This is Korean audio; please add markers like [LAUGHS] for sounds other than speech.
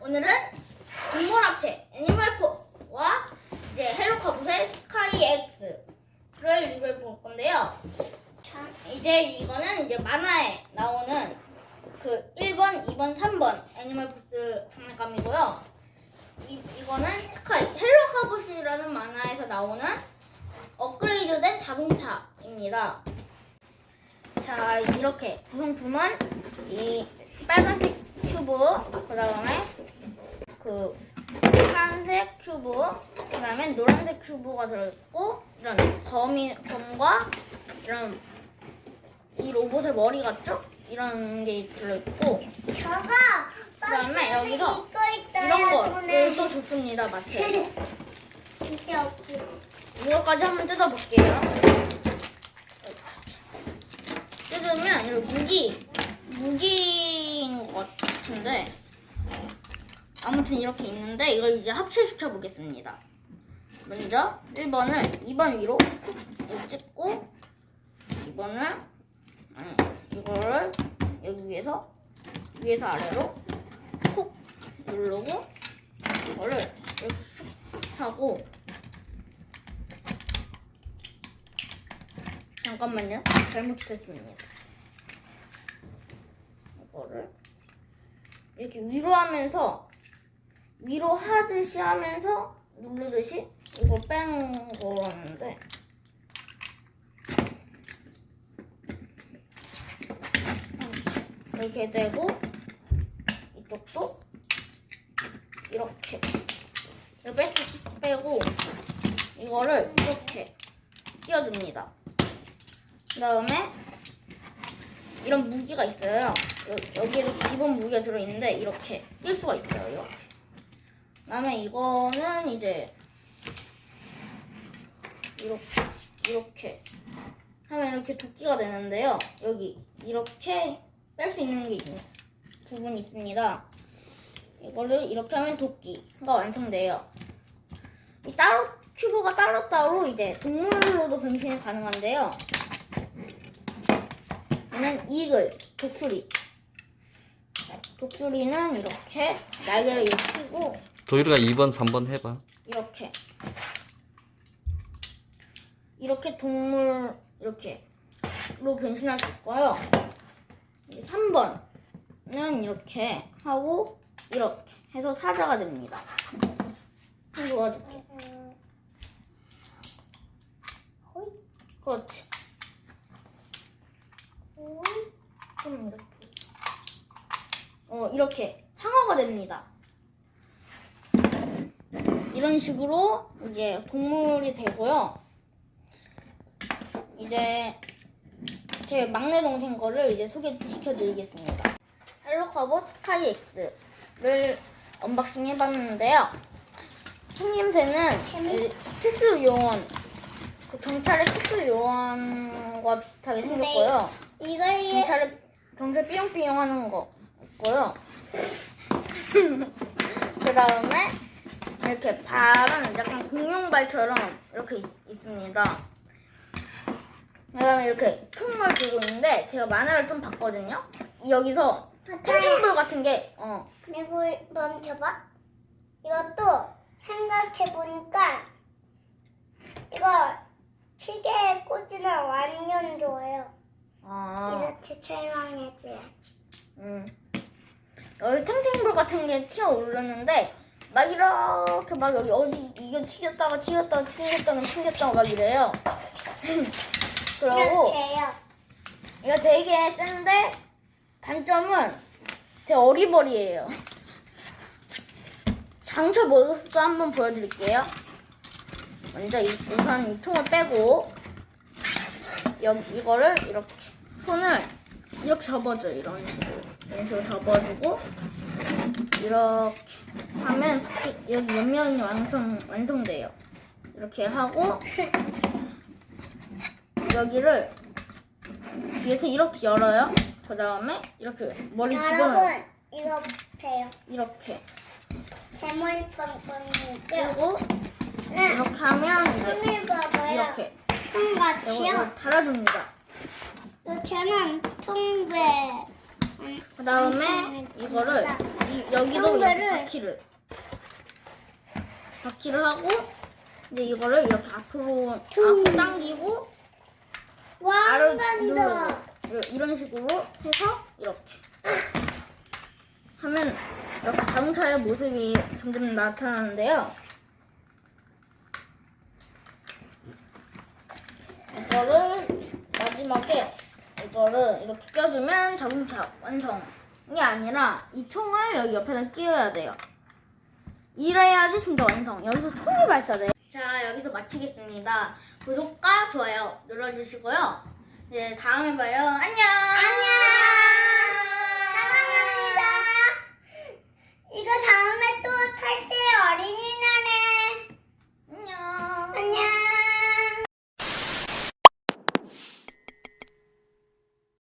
오늘은 동물 합체 애니멀 포와 이제 헬로카봇의 스카이 X를 리뷰해 볼 건데요. 참, 이제 이거는 이제 만화에 나오는 그 1번, 2번, 3번 애니멀 보스 장난감이고요. 이, 이거는 스카이 헬로카봇이라는 만화에서 나오는 업그레이드된 자동차입니다. 자, 이렇게 구성품은 이 빨간색 큐브, 그 다음에 그 파란색 큐브, 그 다음에 노란색 큐브가 들어있고, 이런 검이, 검과 이런 이 로봇의 머리 같죠? 이런 게 들어있고, 저거 그 다음에 여기서 이거 있다. 이런 손에. 거또 좋습니다, 마트에서. [LAUGHS] 진짜 웃겨. 이거까지 한번 뜯어볼게요. 뜯으면 이거 무기, 무기인 것 같은데 아무튼 이렇게 있는데 이걸 이제 합체시켜 보겠습니다. 먼저 1번을 2번 위로 이렇게 찍고 2번을 아니 이거를 여기 위에서 위에서 아래로 콕 누르고 이거를 이렇게 쑥 하고 잠깐만요. 잘못했습니다. 이거를 이렇게 위로 하면서 위로 하듯이 하면서 누르듯이 이거 빼는 거였는데 이렇게 되고 이쪽도 이렇게 이렇게 빼- 빼고 이거를 이렇게 띄워줍니다. 그 다음에 이런 무기가 있어요. 여, 여기에도 기본 무기가 들어있는데 이렇게 낄 수가 있어요. 이렇게. 그 다음에 이거는 이제 이렇게 이렇게 하면 이렇게 도끼가 되는데요. 여기 이렇게 뺄 수 있는 게 있는 부분이 있습니다. 이거를 이렇게 하면 도끼가 완성돼요. 이 따로 큐브가 따로따로 이제 동물로도 변신이 가능한데요. 얘는 이글, 독수리. 독수리는 이렇게 날개를 이렇게 펴고 도율이가 2번, 3번 해봐. 이렇게 이렇게 동물 이렇게로 변신할 수 있고요. 이제 3번은 이렇게 하고 이렇게 해서 사자가 됩니다. 좀 도와줄게. 호이. 그렇지. 좀 이렇게. 어, 이렇게 상어가 됩니다. 이런 식으로 이제 동물이 되고요. 이제 제 막내 동생 거를 이제 소개시켜 드리겠습니다. 헬로카봇 스카이 X를 언박싱 해봤는데요. 생김새는 재밌- 이제 특수 요원, 그 경찰의 특수 요원과 비슷하게 생겼고요. 이거에 경찰에 경찰 삐용삐용 하는 거 있고요. [LAUGHS] 그 다음에 이렇게 발은 약간 공룡발처럼 이렇게 있, 있습니다. 그 다음에 이렇게 총을 들고 있는데 제가 만화를 좀 봤거든요. 여기서 탱탱볼 같은 게 어, 그리고 멈춰봐. 이것도 생각해 보니까 이거 시계에 꽂으면 완전 좋아요. 아, 이렇게 설명해줘야지. 음. 여기 탱탱볼 같은 게 튀어 오르는데 막 이렇게 막 여기 어디 이게 튀겼다가 튀겼다가 튕겼다가 튕겼다가 막 이래요. [LAUGHS] 그러고. 이거 되게 센데 단점은 되게 어리버리해요. 장처 모습도 한번 보여드릴게요. 먼저 이, 우선 이 총을 빼고 여기 이거를 이렇게 손을 이렇게 접어줘 요 이런 식으로 이런 식으로 접어주고 이렇게 하면 여기 옆면이 완성 완성돼요. 이렇게 하고 여기를 뒤에서 이렇게 열어요. 그 다음에 이렇게 머리 집어넣어요. 여러분 이거 보세요. 이렇게 제 머리 뻥뻥이죠. 그리고 네. 이렇게 하면 이제 손을 봐봐요. 이렇게 손 같이요. 이거 달아줍니다. 저는 통배. 그 다음에 이거를 이, 여기도 그런 이렇게 바퀴를 바퀴를 하고 이제 이거를 이렇게 앞으로 퉁. 앞으로 당기고 아래로. 누르고 이런 식으로 해서 이렇게 하면 이렇게 자동차의 모습이 점점 나타나는데요. 이거를 마지막에 이거를 이렇게 껴주면 자동차 완성이 아니라 이 총을 여기 옆에다 끼워야 돼요. 이래야지 진짜 완성. 여기서 총이 발사돼요. 자 여기서 마치겠습니다. 구독과 좋아요 눌러주시고요. 네 다음에 봐요. 안녕. 안녕.